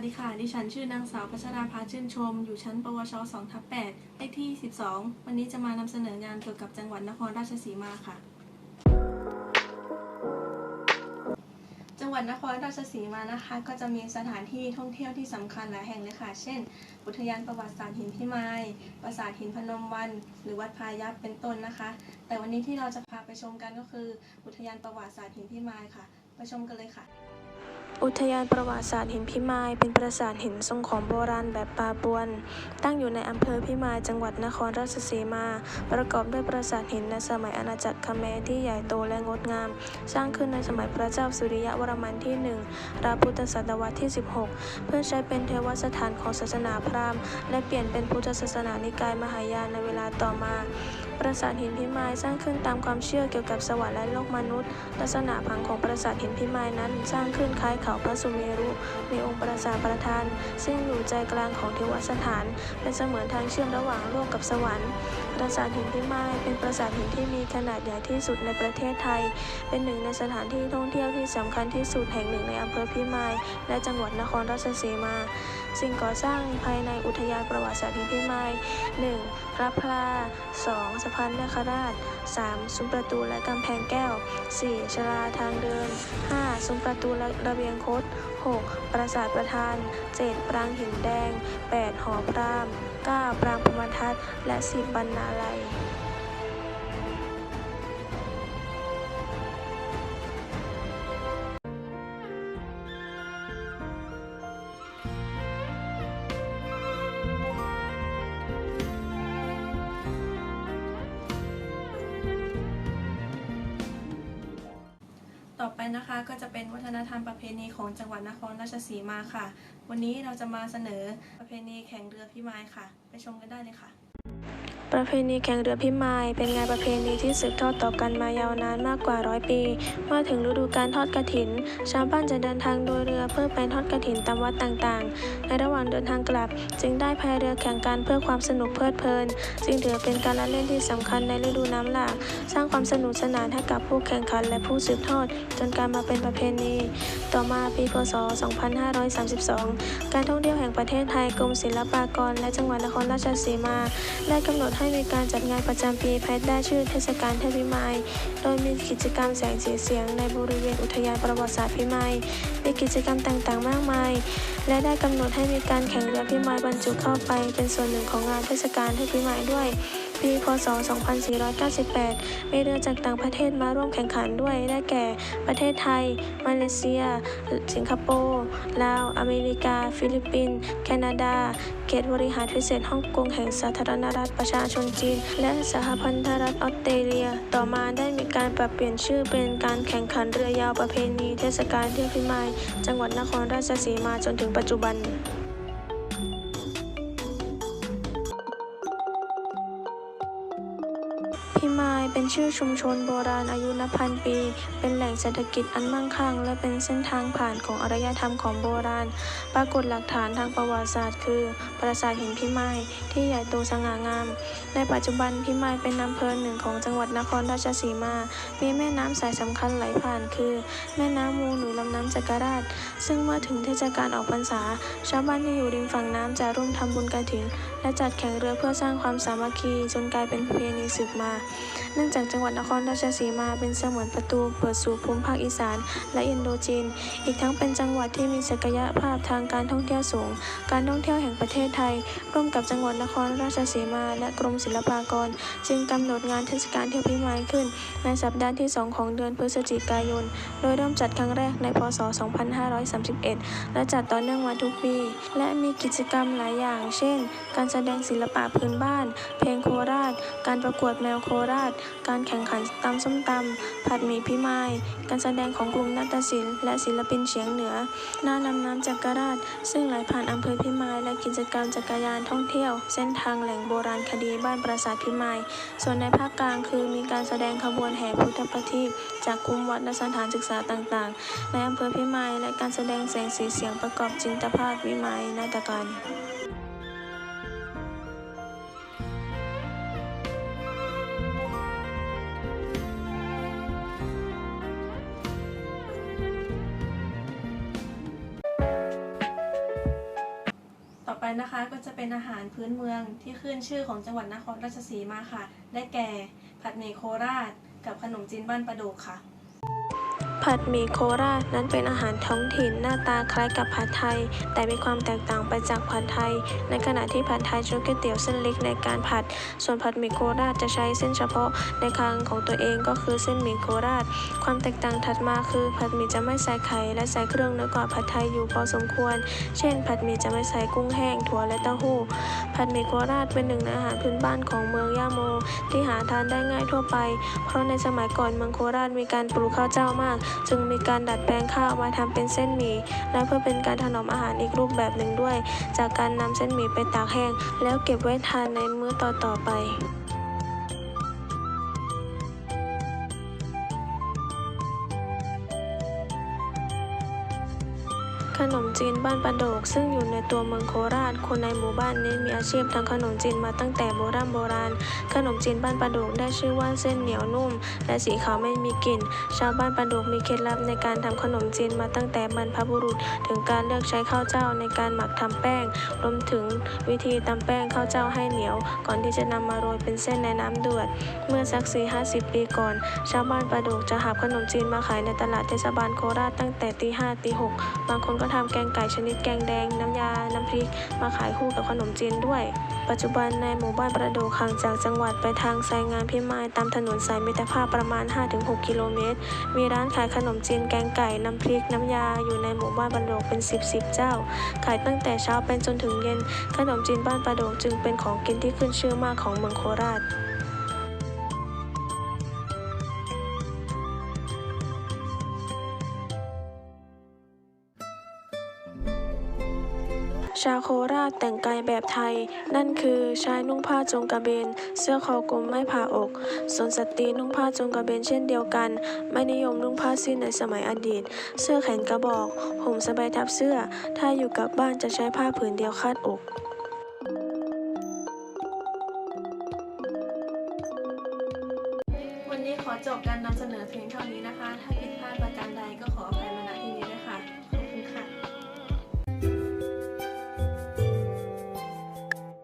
สดีค่ะ ดิฉันชื่อนางสาวพัชราภาชื่นชม อยู่ชั้น ปวช2ทับ8เลขที่ 12 วันนี้จะมานำเสนองานเกี่ยวกับจังหวัดนครราชสีมาค่ะ จังหวัดนครราชสีมานะคะ ก็จะมีสถานที่ท่องเที่ยวที่สำคัญหลายแห่งเลยค่ะ เช่น อุทยานประวัติศาสตร์หินพิมายปราสาทหินพนมวัน หรือวัดพายัพเป็นต้นนะคะ แต่วันนี้ที่เราจะพาไปชมกันก็คือ อุทยานประวัติศาสตร์หินพิมายค่ะ ไปชมกันเลยค่ะ อุทยานประวัติศาสตร์หินพิมาย เป็นปราสาทหินทรงของโบราณแบบปาปวน ตั้งอยู่ในอำเภอพิมายจังหวัดนครราชสีมา ประกอบด้วยปราสาทหินในสมัยอาณาจักรคเขมรที่ใหญ่โตและงดงาม สร้างขึ้นในสมัยพระเจ้าสุริยะวรมันที่หนึ่งราพุทธศตวรรษที่ 16 เพื่อใช้เป็นเทวสถานของศาสนาพราหมณ์ และเปลี่ยนเป็นพุทธศาสนานิกายมหายานในเวลาต่อมา ปราสาทหินพิมายสร้างขึ้นตามความเชื่อเกี่ยวกับสวรรค์และโลกมนุษย์ ลักษณะผังของปราสาทหินพิมายนั้นสร้างขึ้นคล้ายเขาพระสุเมรุ มีองค์ปราสาทประธาน ซึ่งอยู่ใจกลางของเทวสถาน เป็นเสมือนทางเชื่อมระหว่างโลกกับสวรรค์ ปราสาทหินพิมายเป็นปราสาทหินที่มีขนาดใหญ่ที่สุดในประเทศไทย เป็นหนึ่งในสถานที่ท่องเที่ยวที่สำคัญที่สุดแห่งหนึ่งในอำเภอพิมาย และจังหวัดนครราชสีมา สิ่งก่อสร้างภายในอุทยานประวัติศาสตร์หินพิมาย 1. พระพลา 2. สะพานนาคราช 3. ซุ้มประตูและกำแพงแก้ว 4. ชลาทางเดิน 5. ซุ้มประตูและระเบียงคด 6. ปราสาทประธาน 7. ปรางหินแดง 8. หอพราม ก้า ปรางพรหมทัศและสิบรรณาลัย ต่อไปนะคะก็จะเป็นวัฒนธรรมประเพณีของจังหวัดนครราชสีมาค่ะ วันนี้เราจะมาเสนอประเพณีแข่งเรือพิมายค่ะ ไปชมกันได้เลยค่ะ ประเพณีแข่งเรือพิมาย เป็นงานประเพณีที่สืบทอดต่อกันมายาวนานมากกว่าร้อยปี เมื่อถึงฤดูการทอดกระถิน ชาวบ้านจะเดินทางโดยเรือเพื่อไปทอดกระถินตามวัดต่างๆ ในระหว่างเดินทางกลับ จึงได้พายเรือแข่งกันเพื่อความสนุกเพลิดเพลิน จึงถือเป็นการละเล่นที่สำคัญในฤดูน้ำหลาก สร้างความสนุกสนานให้กับผู้แข่งขันและผู้สืบทอด จนกลายมาเป็นประเพณี ต่อมาปีพศ 2532 การท่องเที่ยวแห่งประเทศไทยกรมศิลปากร และจังหวัดนครราชสีมา ได้กำหนดให้มีการจัดงานประจำปีภายใต้ชื่อเทศกาลเทพพิมายโดยมีกิจกรรมแสงสีเสียงในบริเวณอุทยานประวัติศาสตร์พิมายมีกิจกรรมต่างๆ มากมาย และได้กำหนดให้มีการแข่งเรือพิมายบรรจุเข้าไปเป็นส่วนหนึ่งของงานเทศกาลเทพพิมายด้วย ปี พศ 2498 มีเรือจากต่างประเทศมาร่วมแข่งขันด้วย ได้แก่ ประเทศไทย มาเลเซีย สิงคโปร์ ลาว อเมริกา ฟิลิปปินส์ แคนาดา เขตบริหารพิเศษฮ่องกงแห่งสาธารณรัฐประชาชนจีน และสหพันธรัฐออสเตรเลีย ต่อมาได้มีการปรับเปลี่ยนชื่อเป็นการแข่งขันเรือยาวประเพณี เทศกาลเที่ยวพิมาย จังหวัดนครราชสีมาจนถึงปัจจุบัน ชื่อชุมชนโบราณอายุนับพันปี เป็นแหล่งเศรษฐกิจอันมั่งคั่ง และเป็นเส้นทางผ่านของอารยธรรมของโบราณ ปรากฏหลักฐานทางประวัติศาสตร์ คือ ปราสาทหินพิมายที่ใหญ่โตสง่างาม ในปัจจุบันพิมายเป็นอำเภอหนึ่งของจังหวัดนครราชสีมา มีแม่น้ำสายสำคัญไหลผ่านคือ แม่น้ำมูลหรือลำน้ำจักรราช ซึ่งเมื่อถึงเทศกาลออกพรรษา ชาวบ้านที่อยู่ริมฝั่งน้ำจะร่วมทำบุญกฐินและจัดแข่งเรือเพื่อสร้างความสามัคคีจนกลายเป็นประเพณีสืบมา เนื่องจากจังหวัดนครราชสีมาเป็นเสมือนประตูเปิดสู่ภูมิภาคอีสาน และอินโดจีน อีกทั้งเป็นจังหวัดที่มีศักยภาพทางการท่องเที่ยวสูง การท่องเที่ยวแห่งประเทศไทย ร่วมกับจังหวัดนครราชสีมา และกรมศิลปากร จึงกำหนดงานเทศกาลเที่ยวพิมายขึ้น ในสัปดาห์ที่ 2 ของเดือนพฤศจิกายน โดยเริ่มจัดครั้งแรกในพศ 2531 และจัดต่อเนื่องมาทุกปี และมีกิจกรรมหลายอย่าง เช่น การแสดงศิลปะพื้นบ้าน เพลงโคราช การประกวดแมวโคราช การแข่งขันตำส้มตำผัดหมี่พิมายการแสดงของกลุ่มนาฏศิลป์และศิลปินเฉียงเหนือหน้าลำน้ำจักรราช ซึ่งไหลผ่านอำเภอพิมายและกิจกรรมจักรยานท่องเที่ยว เส้นทางแหล่งโบราณคดีบ้านปราสาทพิมาย ส่วนในภาคกลางคือมีการแสดงขบวนแห่พุทธประทีปจากคุ้มวัดและสถานศึกษาต่างๆ ในอำเภอพิมาย และการแสดงแสงสีเสียงประกอบจินตภาพวิมายนาฏการ นะคะก็จะเป็นอาหารพื้นเมืองที่ขึ้นชื่อของจังหวัดนครราชสีมาค่ะ ได้แก่ ผัดหมี่โคราช กับขนมจีนบ้านประโดกค่ะ ผัดหมี่โคราชนั้นเป็นอาหารท้องถิ่นหน้าตาคล้ายกับผัดไทย แต่มีความแตกต่างไปจากผัดไทย ในขณะที่ผัดไทยใช้ก๋วยเตี๋ยวเส้นเล็กในการผัด ส่วนผัดหมี่โคราชจะใช้เส้นเฉพาะในคางของตัวเองก็คือเส้นหมี่โคราช ความแตกต่างถัดมาคือ ผัดหมี่จะไม่ใส่ไข่และใส่เครื่องน้อยกว่าผัดไทยอยู่พอสมควร เช่น ผัดหมี่จะไม่ใส่กุ้งแห้งถั่วและเต้าหู้ ผัดหมี่โคราชเป็นหนึ่งในอาหารพื้นบ้านของเมืองย่าโม ที่หาทานได้ง่ายทั่วไป เพราะในสมัยก่อนเมืองโคราชมีการปลูกข้าวเจ้ามากจึงมีการดัดแปลงข้าวมาทำเป็นเส้นหมี่และเพื่อเป็นการถนอมอาหารอีกรูปแบบหนึ่งด้วย จากการนำเส้นหมี่ไปตากแห้ง แล้วเก็บไว้ทานในมื้อต่อๆไป ขนมจีนบ้านประโดก ซึ่งอยู่ในตัวเมืองโคราช คนในหมู่บ้านนี้มีอาชีพทำขนมจีนมาตั้งแต่โบราณโบราณ ขนมจีนบ้านประโดกได้ชื่อว่าเส้นเหนียวนุ่ม และสีขาวไม่มีกลิ่น ชาวบ้านประโดกมีเคล็ดลับในการทำขนมจีนมาตั้งแต่บรรพบุรุษ ถึงการเลือกใช้ข้าวเจ้าในการหมักทำแป้ง รวมถึงวิธีตำแป้งข้าวเจ้าให้เหนียว ก่อนที่จะนำมาโรยเป็นเส้นในน้ำเดือด เมื่อสัก 4 50 ปีก่อน ชาวบ้านประโดกจะหาขนมจีนมาขายในตลาดเทศบาลโคราชตั้งแต่ตีห้าตีหกบางคนก็ทำแกงไก่ชนิดแกงแดง น้ำยา น้ำพริก มาขายคู่กับขนมจีนด้วย ปัจจุบันในหมู่บ้านประโดกห่างจากจังหวัดไปทางไซงามพิมายตามถนนสายมิตรภาพประมาณ 5-6 กิโลเมตร มีร้านขายขนมจีนแกงไก่ น้ำพริก น้ำยาอยู่ในหมู่บ้านประโดกเป็น 10 10เจ้า ขายตั้งแต่เช้าเป็นจนถึงเย็น ขนมจีนบ้านประโดกจึงเป็นของกินที่ขึ้นชื่อมากของเมืองโคราช ชาวโคราชแต่งกายแบบไทย นั่นคือชายนุ่งผ้าจงกระเบน เสื้อคอกลมไม่ผ่าอก ส่วนสตรีนุ่งผ้าจงกระเบนเช่นเดียวกัน ไม่นิยมนุ่งผ้าสิ้นในสมัยอดีต เสื้อแขนกระบอกห่มสบายทับเสื้อ ถ้าอยู่กับบ้านจะใช้ผ้าผืนเดียวคาดอกวันนี้ขอจบการนำเสนอเพียงเท่านี้นะคะ ถ้าผิดพลาดประการใดก็ขออภัยมาณที่นี้